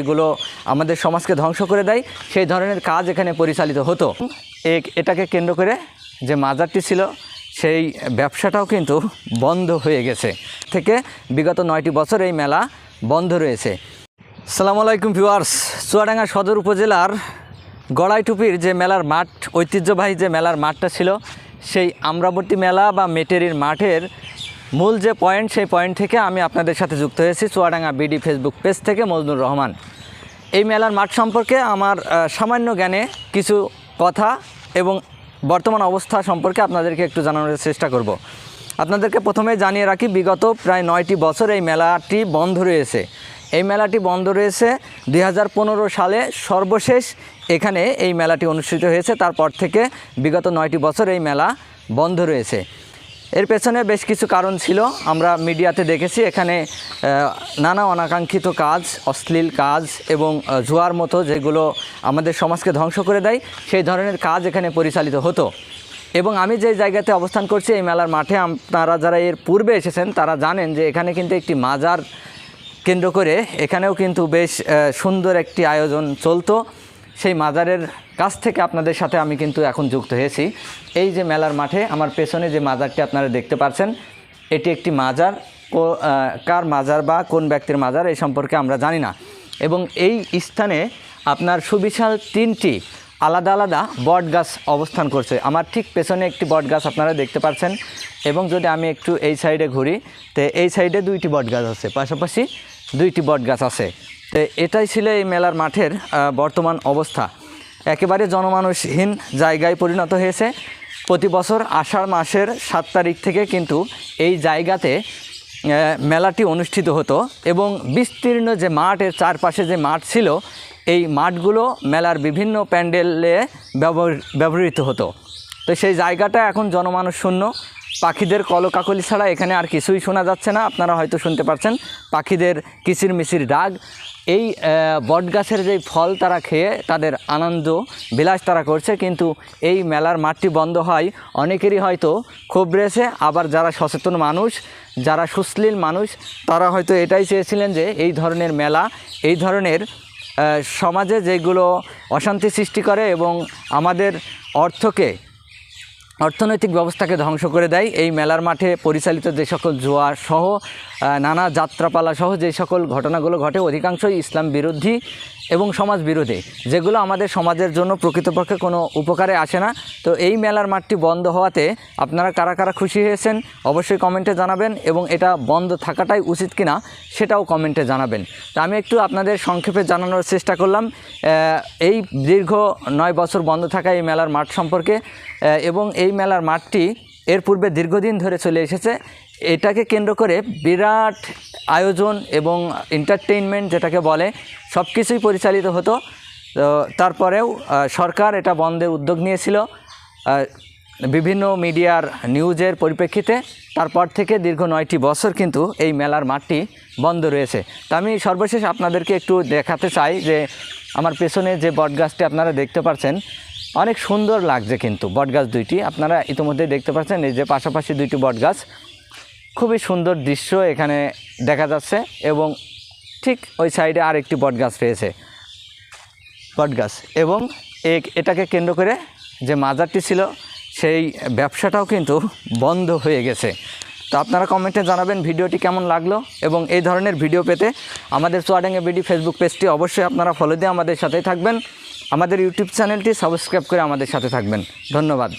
এগুলো আমাদের সমাজকে ধ্বংস করে দেয়, সেই ধরনের কাজ এখানে পরিচালিত হতো। এটাকে কেন্দ্র করে যে মাজারটি ছিল, সেই ব্যবসাটাও কিন্তু বন্ধ হয়ে গেছে। থেকে বিগত নয়টি বছর এই মেলা বন্ধ রয়েছে। সালামু আলাইকুম ভিউয়ার্স। চুয়াডাঙ্গা সদর উপজেলার গড়াইটুপির যে মেলার মাঠ, ঐতিহ্যবাহী যে মেলার মাঠটা ছিল, সেই আমরাবতী মেলা বা মেটেরির মাঠের মূল যে পয়েন্ট সেই পয়েন্ট থেকে আমি আপনাদের সাথে যুক্ত হয়েছি চুয়াডাঙ্গা বিডি ফেসবুক পেজ থেকে মজনুর রহমান। এই মেলার মাঠ সম্পর্কে আমার সামান্য জ্ঞানে কিছু কথা এবং বর্তমান অবস্থা সম্পর্কে আপনাদেরকে একটু জানানোর চেষ্টা করব। আপনাদেরকে প্রথমে জানিয়ে রাখি, বিগত প্রায় নয়টি বছর এই মেলাটি বন্ধ রয়েছে। এই মেলাটি বন্ধ রয়েছে দু হাজার পনেরো সালে সর্বশেষ এখানে এই মেলাটি অনুষ্ঠিত হয়েছে। তারপর থেকে বিগত নয়টি বছর এই মেলা বন্ধ রয়েছে। এর পেছনে বেশ কিছু কারণ ছিল। আমরা মিডিয়াতে দেখেছি, এখানে নানা অনাকাঙ্ক্ষিত কাজ, অশ্লীল কাজ এবং জুয়ার মতো যেগুলো আমাদের সমাজকে ধ্বংস করে দেয়, সেই ধরনের কাজ এখানে পরিচালিত হতো। এবং আমি যে জায়গাতে অবস্থান করছি, এই মেলার মাঠে, আপনারা যারা এর পূর্বে এসেছেন, তারা জানেন যে এখানে কিন্তু একটি মাজার কেন্দ্র করে, এখানেও কিন্তু বেশ সুন্দর একটি আয়োজন চলতো। সেই মাজারের কাছ থেকে আপনাদের সাথে আমি কিন্তু এখন যুক্ত হয়েছি। এই যে মেলার মাঠে, আমার পেছনে যে মাজারটি আপনারা দেখতে পাচ্ছেন এটি একটি মাজার। কো- কার মাজার বা কোন ব্যক্তির মাজার এই সম্পর্কে আমরা জানি না। এবং এই স্থানে আপনার সুবিশাল তিনটি আলাদা আলাদা বট গাছ অবস্থান করছে। আমার ঠিক পেছনে একটি বট গাছ আপনারা দেখতে পাচ্ছেন এবং যদি আমি একটু এই সাইডে ঘুরি, তো এই সাইডে দুইটি বট গাছ আছে। পাশাপাশি দুইটি বট গাছ আছে। তো এটাই ছিল এই মেলার মাঠের বর্তমান অবস্থা। একেবারে জনমানুষহীন জায়গায় পরিণত হয়েছে। প্রতি বছর আষাঢ় মাসের সাত তারিখ থেকে কিন্তু এই জায়গাতে মেলাটি অনুষ্ঠিত হতো এবং বিস্তীর্ণ যে মাঠের চারপাশে যে মাঠ ছিল, এই মাঠগুলো মেলার বিভিন্ন প্যান্ডেলে ব্যবহৃ- ব্যবহৃত হতো। তো সেই জায়গাটা এখন জনমানুষ শূন্য। পাখিদের কলকাকলি ছাড়া এখানে আর কিছুই শোনা যাচ্ছে না। আপনারা হয়তো শুনতে পারছেন পাখিদের কিচির মিচির ডাক। এই বট গাছের যেই ফল তারা খেয়ে তাদের আনন্দ, বিলাস তারা করছে। কিন্তু এই মেলার মাঠটি বন্ধ হয়। অনেকেরই হয়তো ক্ষোভ রয়েছে। আবার যারা সচেতন মানুষ, যারা সুশ্লীল মানুষ, তারা হয়তো এটাই চেয়েছিলেন যে এই ধরনের মেলা, এই ধরনের সমাজে যেগুলো অশান্তি সৃষ্টি করে এবং আমাদের অর্থকে অর্থনৈতিক ব্যবস্থাকে ধ্বংস করে দেয়। এই মেলার মাঠে পরিচালিত যে সকল জোয়া সহ নানা যাত্রাপালা সহ যে সকল ঘটনাগুলো ঘটে, অধিকাংশই ইসলাম বিরোধী এবং সমাজ বিরোধী। যেগুলো আমাদের সমাজের জন্য প্রকৃতপক্ষে কোনো উপকারে আসে না। তো এই মেলার মাঠটি বন্ধ হওয়াতে আপনারা কারা কারা খুশি হয়েছেন অবশ্যই কমেন্টে জানাবেন এবং এটা বন্ধ থাকাটাই উচিত কিনা সেটাও কমেন্টে জানাবেন। তো আমি একটু আপনাদের সংক্ষেপে জানানোর চেষ্টা করলাম এই দীর্ঘ নয় বছর বন্ধ থাকা এই মেলার মাঠ সম্পর্কে এবং এই মেলার মাঠটি এর পূর্বে দীর্ঘদিন ধরে চলে এসেছে। এটাকে কেন্দ্র করে বিরাট আয়োজন এবং এন্টারটেইনমেন্ট যেটাকে বলে সব কিছুই পরিচালিত হতো। তারপরেও সরকার এটা বন্ধের উদ্যোগ নিয়েছিল। বিভিন্ন মিডিয়ার নিউজের পরিপ্রেক্ষিতে তারপর থেকে দীর্ঘ নয়টি বছর কিন্তু এই মেলার মাঠটি বন্ধ রয়েছে। তা আমি সর্বশেষ আপনাদেরকে একটু দেখাতে চাই যে, আমার পেছনে যে বটগাছটি আপনারা দেখতে পাচ্ছেন অনেক সুন্দর লাগছে কিন্তু বটগাছ দুইটি। আপনারা ইতিমধ্যে দেখতে পাচ্ছেন এই যে পাশাপাশি দুইটি বটগাছ। খুবই সুন্দর দৃশ্য এখানে দেখা যাচ্ছে এবং ঠিক ওই সাইডে আরেকটি বটগাছ রয়েছে। বটগাছ এবং এ- এটাকে কেন্দ্র করে যে মাজারটি ছিল, সেই ব্যবসাটাও কিন্তু বন্ধ হয়ে গেছে। তো আপনারা কমেন্টে জানাবেন ভিডিওটি কেমন লাগল এবং এই ধরনের ভিডিও পেতে আমাদের চুয়াডাঙ্গে বিডি ফেসবুক পেজটি অবশ্যই আপনারা ফলো দিয়ে আমাদের সাথেই থাকবেন। আমাদের ইউটিউব চ্যানেলটি সাবস্ক্রাইব করে আমাদের সাথে থাকবেন। ধন্যবাদ।